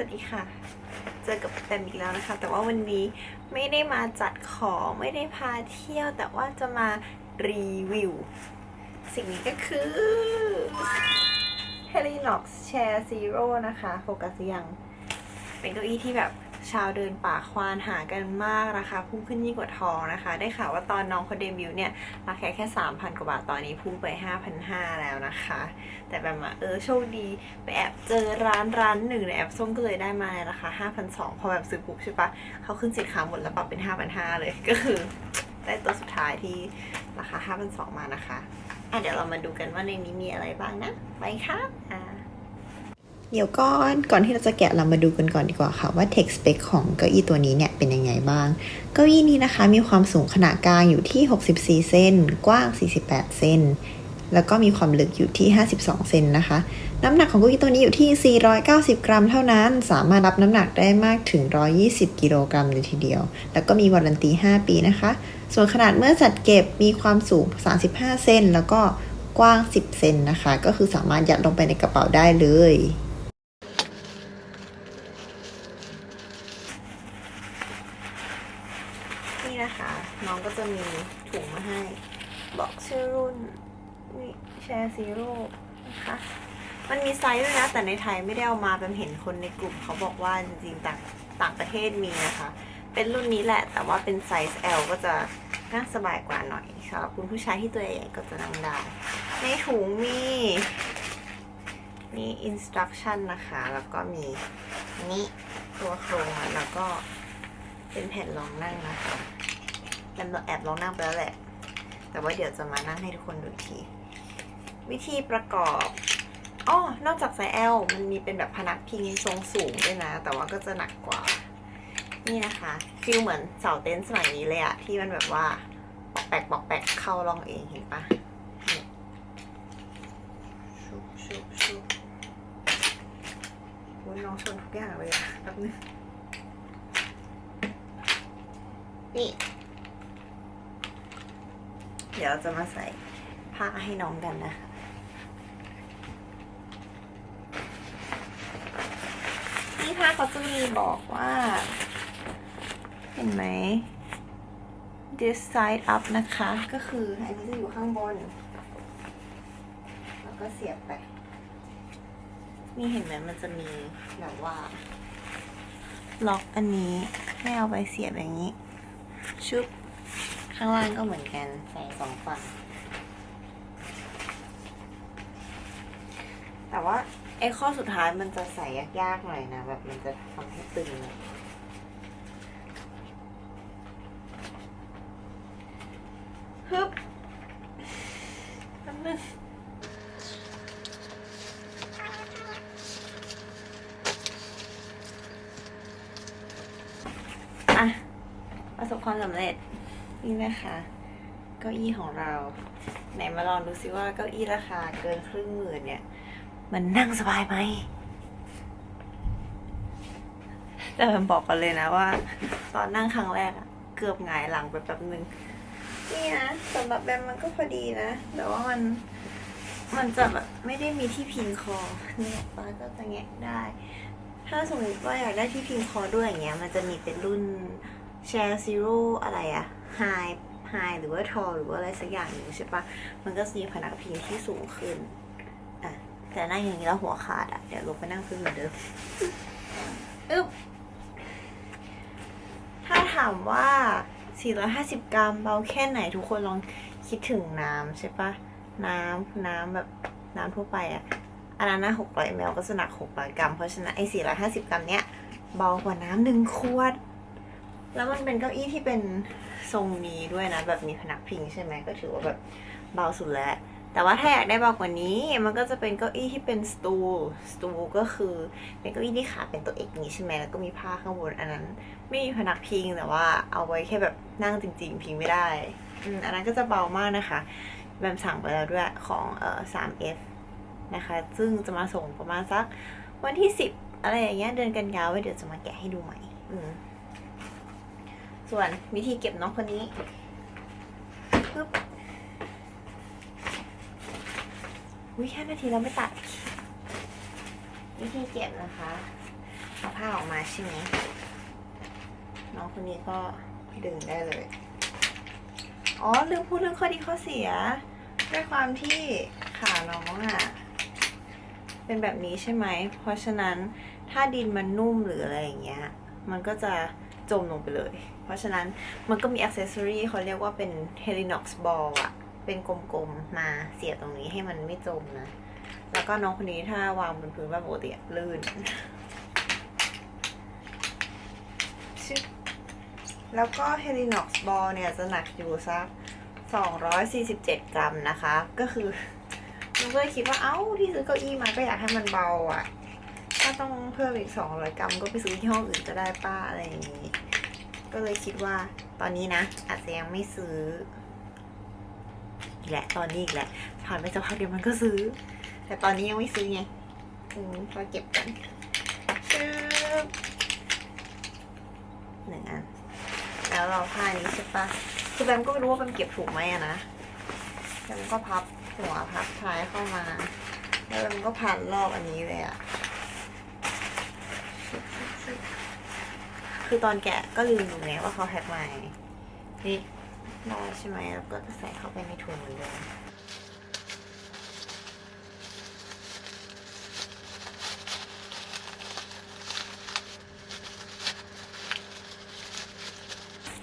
วัสดีค่ะ เจอกับแปมอีกแล้วนะคะ แต่ว่าวันนี้ไม่ได้มาจัดของไม่ได้พาเที่ยว แต่ว่าจะมารีวิว สิ่งนี้ก็คือ h e l i n o x Chair Zero นะคะ โฟกัสยัง เป็นเก้าอี้ที่แบบ ชาวเดินป่าควานหากันมากราคาพุ่งขึ้นยิ่งกว่าทองนะคะ ได้ข่าวว่าตอนน้องเขาเดบิวต์เนี่ยราคาแค่ 3,000 กว่าบาทตอนนี้พุ่งไป 5,500 แล้วนะคะ แต่แบบว่าเออโชคดี ไปแอบเจอร้านร้านหนึ่งในแอปส้มก็เลยได้มาในราคา 5,200 พอแบบซื้อปุ๊บใช่ปะเขาขึ้นสินค้าหมดแล้วปรับเป็น 5,500 เลยก็คือได้ตัวสุดท้ายที่ราคา 5,200 มานะคะอะเดี๋ยวเรามาดูกันว่าในนี้มีอะไรบ้างนะ ไปค่ะอ่า เดี๋ยวก่อนก่อนที่เราจะแกะเรามาดูกันก่อนดีกว่าค่ะ ว่า tech spec ของเก้าอี้ตัวนี้เนี่ยเป็นยังไงบ้าง เก้าอี้นี้นะคะมีความสูงขนาดกลางอยู่ที่ 64 เซนกว้าง 48 เซนแล้วก็มีความลึกอยู่ที่ 52 เซนนะคะ น้ำหนักของเก้าอี้ตัวนี้อยู่ที่ 490 กรัมเท่านั้น สามารถรับน้ำหนักได้มากถึง 120 กิโลกรัมเลยทีเดียว แล้วก็มีวารันตี 5 ปีนะคะ ส่วนขนาดเมื่อจัดเก็บมีความสูง 35 เซนแล้วก็กว้าง 10 เซนนะคะ ก็คือสามารถยัดลงไปในกระเป๋าได้เลย นี่นะคะ น้องก็จะมี ถุงมาให้ บอกชื่อรุ่นนี่แชร์ซีโร่นะคะมันมีไซส์ด้วยนะ แต่ในไทยไม่ได้เอามาเป็นเห็นคนในกลุ่ม เขาบอกว่าจริงๆต่างต่างประเทศมีนะคะ เป็นรุ่นนี้แหละ แต่ว่าเป็นไซส์ L ก็จะนั่งสบายกว่าหน่อยสำหรับคุณผู้ชายที่ตัวใหญ่ก็จะนั่งได้ ในถุงมีมี instruction นนะคะ แล้วก็มีนี่ตัวโครงแล้วก็เป็นแผ่นรองนั่งนะคะ แอบแอบลองนั่งไปแล้วแหละ แต่ว่าเดี๋ยวจะมานั่งให้ทุกคนดูที วิธีประกอบอ๋อนอกจากไซส์ L มันมีเป็นแบบพนักพิงทรงสูงด้วยนะ แต่ว่าก็จะหนักกว่า นี่นะคะฟิลเหมือนเสาเต็นท์สมัยนี้เลยอะที่มันแบบว่าปอกแปกปอกแปกเข้าร่องเองเห็นปะชุบชุบชุบโอ้ยน้องชนทุกอย่างเลยอะแป๊บนึงนี่ เดี๋ยวจะมาใส่ผ้าให้น้องกันนะคะนี่ผ้าเขาจะมีบอกว่า เห็นไหม this side up นะคะ ก็คืออันนี้จะอยู่ข้างบน แล้วก็เสียบไป นี่เห็นไหมมันจะมีแบบว่า ล็อกอันนี้ให้เอาไปเสียบอย่างนี้ ชุบ ข้างล่างก็เหมือนกันใส่สองฝั่ง แต่ว่าไอ้ข้อสุดท้ายมันจะใส่ยากๆหน่อยนะ แบบมันจะทำให้ตึงอะฮึบแป๊บนึงอะ ประสบความสำเร็จ นี่นะคะเก้าอี้ของเรา ไหนมาลองดูซิว่าเก้าอี้ราคาเกินครึ่งหมื่นเนี่ย มันนั่งสบายไหมแต่ผมบอกกันเลยนะว่า ตอนนั่งครั้งแรกอะเกือบหงายหลังไปแป๊บนึงนี่นะสำหรับแบมมันก็พอดีนะ แต่ว่ามันมันจะแบบไม่ได้มีที่พิงคอเนี่ยป้าก็จะแงะได้ ถ้าสมมติว่าอยากได้ที่พิงคอด้วยอย่างเงี้ย มันจะมีเป็นรุ่น Share Zero อะไรอะ High High หรือว่า Tall หรือว่าอะไรสักอย่างอยู่งใช่ปะมันก็จะมีพนักพิงที่สูงขึ้นอะแต่นั่งอย่างนี้แล้วหัวขาดอะเดี๋ยวลงไปนั่งพื้นเหมือนเดิมอึ๊บถ้าถามว่า 450 กรัมเบาแค่ไหนทุกคนลองคิดถึงน้ำใช่ปะน้ำน้ำแบบน้ำทั่วไปอะอันนั้นนะ600 ml ก็จะหนัก 600 กรัม เพราะฉะนั้นไอ้ 450 กรัมเนี้ยเบากว่าน้ำหนึ่งขวด แล้วมันเป็นเก้าอี้ที่เป็นทรงนี้ด้วยนะ แบบมีพนักพิงใช่ไหมก็ถือว่าแบบเบาสุดแล้ว แต่ว่าถ้าอยากได้เบากว่านี้ มันก็จะเป็นเก้าอี้ที่เป็นสตูลสตูลก็คือเป็นเก้าอี้ที่ขาเป็นตัวเอกนี้ใช่ไหมแล้วก็มีผ้าข้างบนอันนั้น ไม่มีพนักพิงแต่ว่าเอาไว้แค่แบบนั่งจริง ๆ พิงไม่ได้อืมอันนั้นก็จะเบามากนะคะ แบมสั่งไปแล้วด้วยของเอ่อ 3F นะคะ ซึ่งจะมาส่งประมาณสักวันที่ 10 อะไรอย่างเงี้ยเดือนกันยาวไว้เดี๋ยวจะมาแกะให้ดูใหม่ อืม ส่วนวิธีเก็บน้องคนนี้ปึ๊บอุ้ยแค่นาทีแล้วไม่ตัด วิธีเก็บนะคะเอาผ้าออกมาใช่ไหมน้องคนนี้ก็ดึงได้เลย อ๋อลืมพูดเรื่องข้อดีข้อเสีย ด้วยความที่ขาน้องอะ่ะ เป็นแบบนี้ใช่ไหม เพราะฉะนั้นถ้าดินมันนุ่มหรืออะไรอย่างเงี้ย มันก็จะ จมลงไปเลย เพราะฉะนั้นมันก็มีอ c เซ s ซอรี่เขาเรียกว่าเป็น Helinox ball อะเป็นกลมๆ มาเสียบตรงนี้ให้มันไม่จมนะ แล้วก็น้องคนนี้ถ้าวางบนพื้นแบบปกติอะลื่น แล้วก็ Helinox ball เนี่ยจะหนักอยู่สัก247 กรัมนะคะ ก็คือมันก็เลยคิดว่าเอ้าที่ซื้อเก้าอี้มาก็อยากให้มันเบาอะ ถ้าต้องเพิ่มอีก 200 กรัมก็ไปซื้อที่ห้องอื่นก็ได้ป้าอะไรอย่างนี้ ก็เลยคิดว่าตอนนี้นะ อาจจะยังไม่ซื้ออีกแหละตอนนี้อีกแหละผ่านไปสักพักเดียวมันก็ซื้อ แต่ตอนนี้ยังไม่ซื้อไงอืมก็เก็บกันชืบหนึ่งอัน แล้วเราผ้านี้ใช่ปะคือแบมก็ไม่รู้ว่าแบมเก็บถูกไหมอะนะแบมก็พับหัวพับท้ายเข้ามา แล้วแบมก็พันรอบอันนี้เลยอะ คือตอนแกะก็ลืมดูไงว่าเขาแพ็คมานี่ได้ใช่ไหมแล้วก็จะใส่เข้าไปในถุงเหมือนเดิม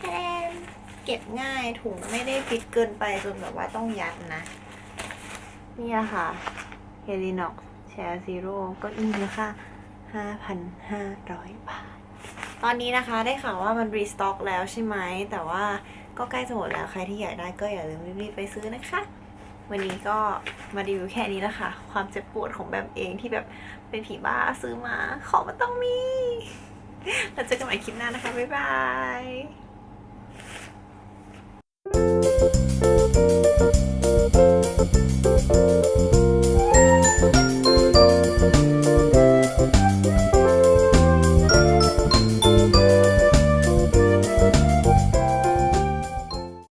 แทนเก็บง่ายถุงไม่ได้ฟิตเกินไปจนแบบว่าต้องยัดนะ นี่อะค่ะ h e l i n o x Share Zero ก็อีมูลค่า 5,500 บาท ตอนนี้นะคะได้ข่าวว่ามันรีสต็อกแล้วใช่ไหม แต่ว่าก็ใกล้จะหมดแล้วใครที่อยากได้ก็อย่าลืมรีบไปซื้อนะคะ วันนี้ก็มาดีวิวแค่นี้ละค่ะ ความเจ็บปวดของแบบเองที่แบบเป็นผีบ้าซื้อมาของมันต้องมีแล้วเจอกันใหม่คลิปหน้านะคะ บ๊ายบาย